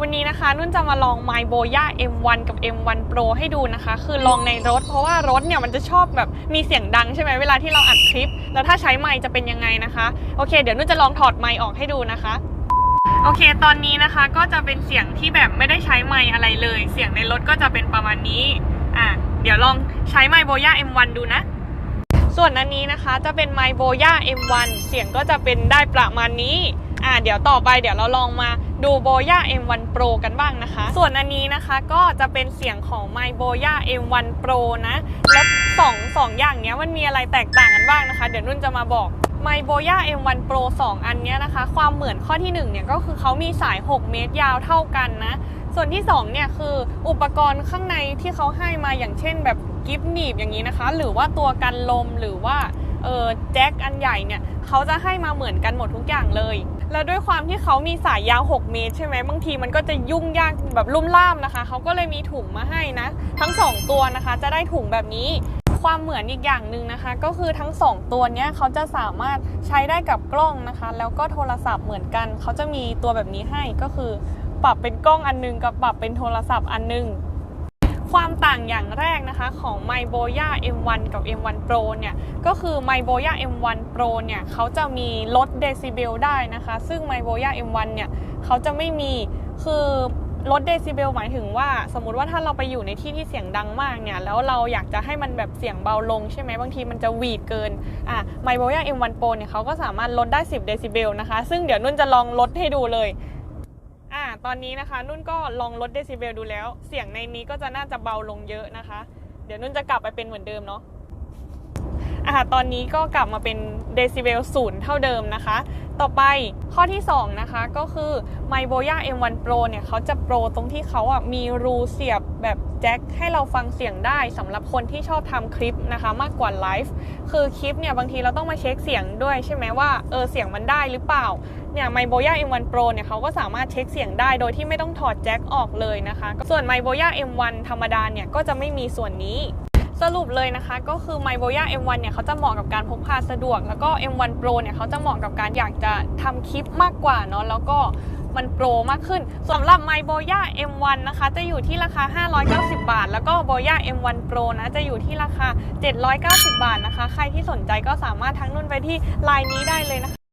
วันนี้นะคะ นุ่นจะมาลอง My Boya M1 กับ M1 Pro ให้ดูนะคะ คือลองในรถ เพราะว่ารถเนี่ยมันจะชอบแบบมีเสียงดังใช่ไหมเวลาที่เราอัดคลิป แล้วถ้าใช้ไมค์จะเป็นยังไงนะคะ โอเค เดี๋ยวนุ่นจะลองถอดไมค์ออกให้ดูนะคะโอเค ตอนนี้นะคะก็จะเป็นเสียงที่แบบไม่ได้ใช้ไมค์อะไรเลย เสียงในรถก็จะเป็นประมาณนี้ อะ เดี๋ยวลองใช้ My Boya M1 ดูนะ ส่วนอันนี้นะคะจะเป็น My Boya M1 เสียงก็จะเป็นได้ประมาณนี้ อ่าเดี๋ยวต่อไปเดี๋ยวเราลองมา ดู Boya M1 Pro กันบ้างนะคะ ส่วนอันนี้นะคะก็จะเป็นเสียงของ My Boya M1 Pro นะ แล้วสองสองอย่างเนี้ยมันมีอะไรแตกต่างกันบ้างนะคะ เดี๋ยวนุ่นจะมาบอก My Boya M1 Pro 2 อันนี้นะคะ ความเหมือนข้อที่1เนี่ยก็คือเขามีสาย 6 เมตรยาวเท่ากันนะ ส่วนที่2เนี่ยคืออุปกรณ์ข้างในที่เขาให้มาอย่างเช่น แบบกิฟต์หนีบอย่างนี้นะคะ หรือว่าตัวกันลมหรือว่าเออแจ็คอันใหญ่เนี่ยเขาจะให้มาเหมือนกันหมดทุกอย่างเลย แล้วด้วยความที่เขามีสายยาว 6 เมตร ใช่ไหมบางทีมันก็จะยุ่งยากแบบลุ่มล่ามนะคะ เขาก็เลยมีถุงมาให้นะ ทั้ง 2 ตัวนะคะ จะได้ถุงแบบนี้ความเหมือนอีกอย่างหนึ่งนะคะ ก็คือทั้ง 2 ตัวเนี้ยเขาจะสามารถใช้ได้กับกล้องนะคะ แล้วก็โทรศัพท์เหมือนกัน เขาจะมีตัวแบบนี้ให้ก็คือ ปรับเป็นกล้องอันนึงกับปรับเป็นโทรศัพท์อันนึง ความต่างอย่างแรกนะคะของ My Boya M1 กับ M1 Pro เนี่ยก็คือ My Boya M1 Pro เนี่ยเขาจะมีลดเดซิเบลได้นะคะ ซึ่ง My Boya M1 เนี่ยเขาจะไม่มีคือลดเดซิเบลหมายถึงว่า สมมติว่าถ้าเราไปอยู่ในที่ที่เสียงดังมากเนี่ยแล้วเราอยากจะให้มันแบบเสียงเบาลงใช่ไหมบางทีมันจะหวีดเกินอะ My Boya M1 Pro เนี่ยเขาก็สามารถลดได้ 10 เดซิเบลนะคะ ซึ่งเดี๋ยวนุ่นจะลองลดให้ดูเลย ตอนนี้นะคะ นุ่นก็ลองลดเดซิเบลดูแล้ว เสียงในนี้ก็จะน่าจะเบาลงเยอะนะคะ เดี๋ยวนุ่นจะกลับไปเป็นเหมือนเดิมเนาะ อ่าตอนนี้ก็กลับมาเป็นเดซิเบลศูนย์เท่าเดิมนะคะ ต่อไปข้อที่ 2 นะคะ ก็คือ My Boya M1 Pro เนี่ยเขาจะโปรตรงที่เขาอะมีรูเสียบแบบแจ็คให้เราฟังเสียงได้สำหรับคนที่ชอบทำคลิปนะคะ มากกว่าไลฟ์คือคลิปเนี่ยบางทีเราต้องมาเช็คเสียงด้วยใช่ไหมว่าเออเสียงมันได้หรือเปล่าเนี่ย My Boya M1 Pro เนี่ยเขาก็สามารถเช็คเสียงได้โดยที่ไม่ต้องถอดแจ็คออกเลยนะคะ ส่วน My Boya M1 ธรรมดาเนี่ยก็จะไม่มีส่วนนี้ สรุปเลยนะคะก็คือ My Boya M1 เนี่ยเขาจะเหมาะกับการพกพาสะดวก แล้วก็ M1 Pro เนี่ยเขาจะเหมาะกับการอยากจะทำคลิปมากกว่าเนาะแล้วก็มันโปรมากขึ้นสำหรับ My Boya M1 นะคะ จะอยู่ที่ราคา 590 บาท แล้วก็ Boya M1 Pro นะ จะอยู่ที่ราคา 790 บาทนะคะ ใครที่สนใจก็สามารถทักนุ่นไปที่ไลน์นี้ได้เลยนะคะ